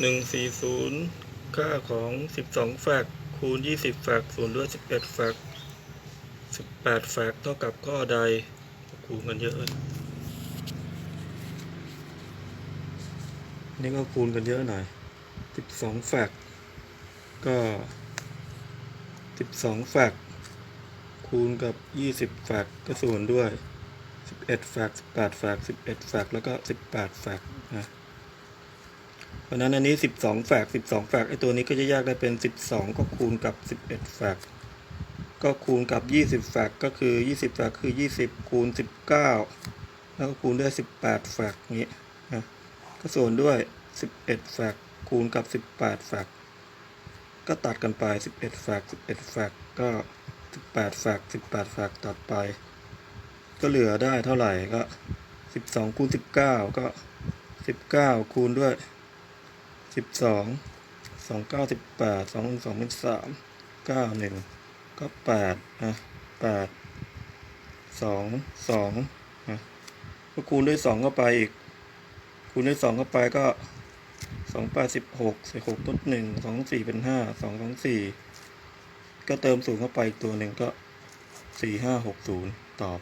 หนึ่งสี่ศูนย์ค่าของสิบสองแฟกคูณยี่สิบแฟกส่วนด้วยสิบเอ็ดแฟกสิบแปดแฟกเท่ากับข้อใดคูณกันเยอะเลยนี่ก็คูณกันเยอะหน่อยสิบสองแฟกก็สิบสองแฟกคูณกับยี่สิบแฟกก็ส่วนด้วยสิบเอ็ดแฟกสิบแปดแฟกสิบเอ็ดแฟกแล้วก็สิบแปดแฟกนะ เพราะนั้นอันนี้สิบสองแฝกสิบสองแฝกไอตัวนี้ก็จะแยกได้เป็นสิบสองก็คูณกับสิบเอ็ดแฝกก็คูณกับยี่สิบแฝกก็คือยี่สิบแฝกคือยี่สิบคูณสิบเก้าแล้วก็คูณด้วยสิบแปดแฝกนี้นะก็ส่วนด้วยสิบเอ็ดแฝกคูณกับสิบแปดแฝกก็ตัดกันไปสิบเอ็ดแฝกสิบเอ็ดแฝกก็สิบแปดแฝกสิบแปดแฝกตัดไป ก็เหลือได้เท่าไหร่ก็สิบสองคูณสิบเก้าก็สิบเก้าคูณด้วย สิบสองสองเก้าสิบแปดสองสองเป็นสามเก้าหนึ่งก็แปดนะแปดสองสองนะก็คูณด้วยสองเข้าไปอีก คูณด้วยสองเข้าไปก็สองแปดสิบหกสิบหกลดหนึ่งสองสี่เป็นห้าสองสองสี่ก็เติมศูนย์เข้าไปอีกตัวหนึ่งก็สี่ห้าหกศูนย์ตอบ